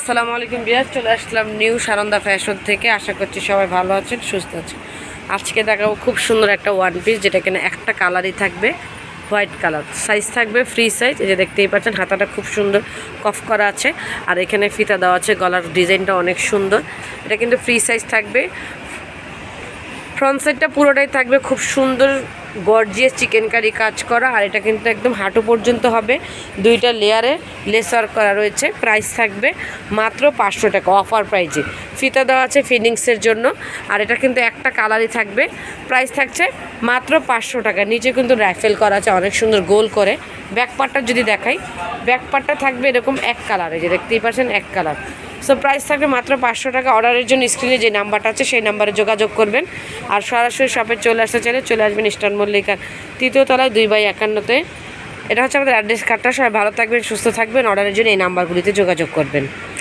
আসসালামু আলাইকুম বিয়ার, চলে আসলাম নিউ সারন্দা ফ্যাশন থেকে। আশা করছি সবাই ভালো আছেন, সুস্থ আছেন। আজকে দেখাবো খুব সুন্দর একটা ওয়ান পিস যেটা কিনা একটা কালারই থাকবে হোয়াইট কালার সাইজ থাকবে ফ্রি সাইজ এই যে দেখতেই পাচ্ছেন, হাতাটা খুব সুন্দর, কফ করা আছে। আর এখানে ফিতা দেওয়া আছে, গলার ডিজাইনটা অনেক সুন্দর। এটা কিন্তু ফ্রি সাইজ থাকবে ফ্রন্ট সাইডটা পুরোটাই থাকবে খুব সুন্দর গর্জিয়াস চিকেন কারি কাজ করা, আর এটা কিন্তু একদম হাঁটু পর্যন্ত হবে। দুইটা লেয়ারে লেসার করা রয়েছে প্রাইস থাকবে মাত্র পাঁচশো টাকা অফার প্রাইজে ফিতা দেওয়া আছে ফিনিংসের জন্য, আর এটা কিন্তু একটা কালারই থাকবে। প্রাইস থাকছে মাত্র পাঁচশো টাকা, নিচে কিন্তু রাইফেল করা আছে, অনেক সুন্দর গোল করে। ব্যাক পার্টটা যদি দেখাই ব্যাক পার্টটা থাকবে এরকম এক কালারে যে দেখতেই পাচ্ছেন এক কালার সো প্রাইস থাকবে মাত্র পাঁচশো টাকা অর্ডারের জন্য স্ক্রিনে যে নাম্বারটা আছে, সেই নাম্বারে যোগাযোগ করবেন। আর সরাসরি শপে চলে আসতে চাইলে চলে আসবেন ইস্টার্ন মল্লিকার তৃতীয় তলায় দুই বাই একান্নতে। এটা হচ্ছে আমাদের অ্যাড্রেস কার্ডটা সবাই ভালো থাকবেন, সুস্থ থাকবেন। অর্ডারের জন্য এই নাম্বারগুলিতে যোগাযোগ করবেন।